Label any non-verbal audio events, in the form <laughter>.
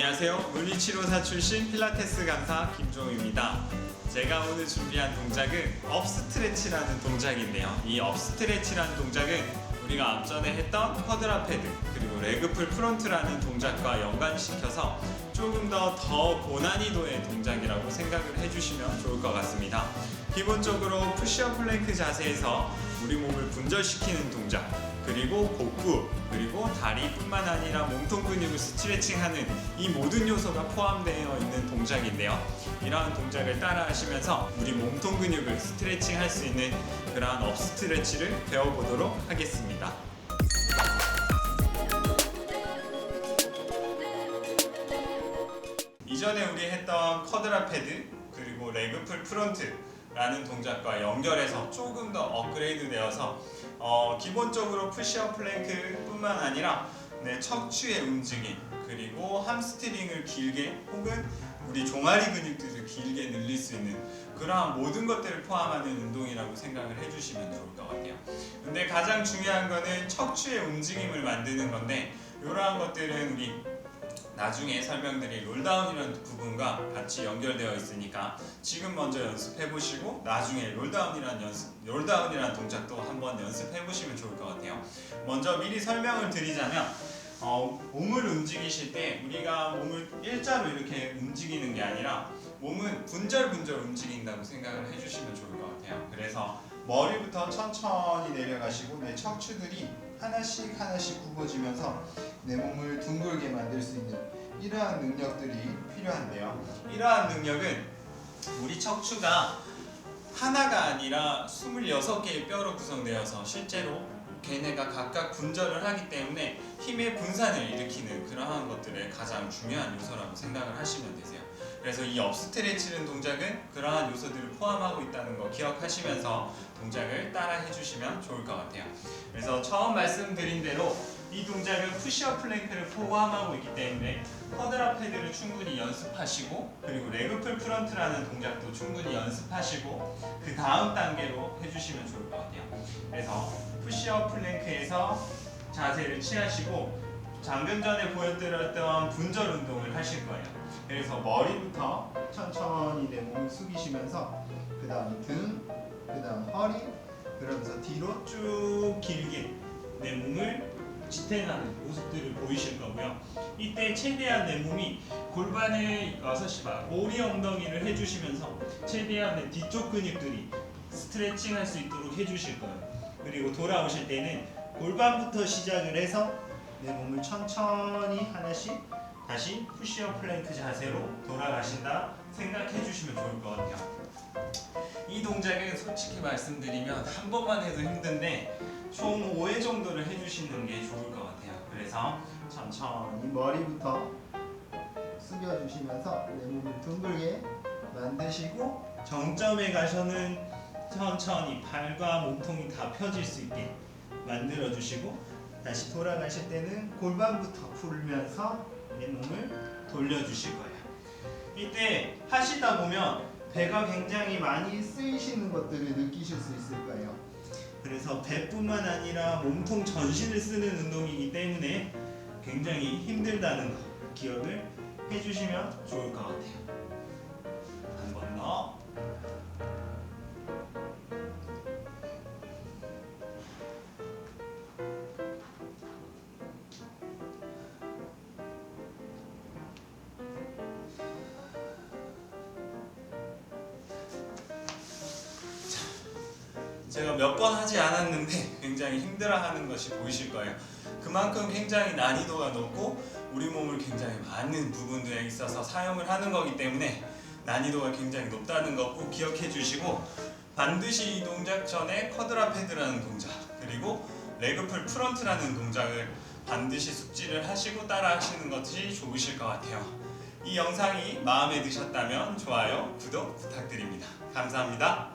안녕하세요. 물리치료사 출신 필라테스 강사 김종우입니다. 제가 오늘 준비한 동작은 업스트레치라는 동작인데요. 이 업스트레치라는 동작은 우리가 앞전에 했던 쿼드라 패드 그리고 레그풀 프론트라는 동작과 연관시켜서 조금 더 더 고난이도의 동작이라고 생각을 해주시면 좋을 것 같습니다. 기본적으로 푸시업 플랭크 자세에서 우리 몸을 분절시키는 동작 그리고 복부 그리고 다리뿐만 아니라 몸통 근육을 스트레칭하는 이 모든 요소가 포함되어 있는 동작인데요. 이러한 동작을 따라 하시면서 우리 몸통 근육을 스트레칭할 수 있는 그러한 업스트레치를 배워보도록 하겠습니다. 이전에 우리 했던 쿼드라 패드 그리고 레그풀 프론트라는 동작과 연결해서 조금 더 업그레이드 되어서 어, 기본적으로 푸시업 플랭크뿐만 아니라 네, 척추의 움직임 그리고 함스트링을 길게 혹은 우리 종아리 근육들을 길게 늘릴 수 있는 그러한 모든 것들을 포함하는 운동이라고 생각을 해주시면 좋을 것 같아요. 근데 가장 중요한 거는 척추의 움직임을 만드는 건데 이러한 것들은 우리 나중에 설명드릴 롤다운이라는 부분과 같이 연결되어 있으니까 지금 먼저 연습해 보시고 나중에 롤다운이라는 연습, 롤다운이라는 동작도 한번 연습해 보시면 좋을 것 같아요. 먼저 미리 설명을 드리자면 어, 몸을 움직이실 때 우리가 몸을 일자로 이렇게 움직이는 게 아니라 몸은 분절분절 움직인다고 생각을 해주시면 좋을 것 같아요. 그래서 머리부터 천천히 내려가시고 내 척추들이 하나씩 하나씩 굽어지면서 내 몸을 둥글게 만들 수 있는 이러한 능력들이 필요한데요. 이러한 능력은 우리 척추가 하나가 아니라 26개의 뼈로 구성되어서 실제로 걔네가 각각 분절을 하기 때문에 힘의 분산을 일으키는 그러한 것들의 가장 중요한 요소라고 생각을 하시면 되세요. 그래서 이 업스트레치는 동작은 그러한 요소들을 포함하고 있다는 거 기억하시면서 동작을 따라 해주시면 좋을 것 같아요. 그래서 처음 말씀드린 대로 이 동작은 푸시업 플랭크를 포함하고 있기 때문에 쿼드라 패드를 충분히 연습하시고 그리고 레그풀 프런트라는 동작도 충분히 연습하시고 그 다음 단계로 해주시면 좋을 것 같아요. 그래서 푸시업 플랭크에서 자세를 취하시고 방금 전에 보여드렸던 분절 운동을 하실 거예요. 그래서 머리부터 천천히 내 몸을 숙이시면서 그 다음 등, 그 다음 허리, 그러면서 뒤로 쭉 길게 내 몸을 지탱하는 모습들을 보이실 거고요. 이때 최대한 내 몸이 골반에 와서 막 오리 엉덩이를 해주시면서 최대한 내 뒤쪽 근육들이 스트레칭 할 수 있도록 해주실 거예요. 그리고 돌아오실 때는 골반부터 시작을 해서 내 몸을 천천히 하나씩 다시 푸시업 플랭크 자세로 돌아가신다 생각해 주시면 좋을 것 같아요. 이 동작은 솔직히 말씀드리면 한 번만 해도 힘든데 총 5회 정도를 해주시는 게 좋을 것 같아요. 그래서 천천히 머리부터 숙여주시면서 내 몸을 둥글게 만드시고 정점에 가서는 천천히 발과 몸통이 다 펴질 수 있게 만들어 주시고 다시 돌아가실 때는 골반부터 풀면서 내 몸을 돌려주실 거예요. 이때 하시다 보면 배가 굉장히 많이 쓰이시는 것들을 느끼실 수 있을 거예요. 그래서 배뿐만 아니라 몸통 전신을 쓰는 운동이기 때문에 굉장히 힘들다는 거 기억을 해주시면 좋을 것 같아요. 한 번 더. 제가 몇 번 하지 않았는데 <laughs> 굉장히 힘들어하는 것이 보이실 거예요. 그만큼 굉장히 난이도가 높고 우리 몸을 굉장히 많은 부분들에 있어서 사용을 하는 거기 때문에 난이도가 굉장히 높다는 거꼭 기억해 주시고 반드시 이 동작 전에 쿼드라 패드라는 동작 그리고 레그풀 프런트라는 동작을 반드시 숙지를 하시고 따라 하시는 것이 좋으실 것 같아요. 이 영상이 마음에 드셨다면 좋아요, 구독 부탁드립니다. 감사합니다.